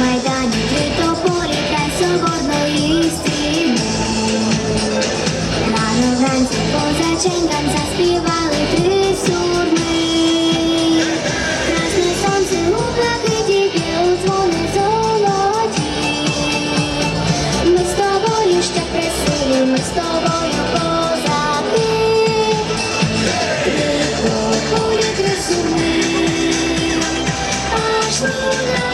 майдані три топорі та соборної стріни. Рано вранці позаченькам заспівали три сурми. Красне сонце у блакиті білу дзвони золоті. Ми з тобою ще присилі, ми з тобою козаки. Три тополі, три сурми. Аж ні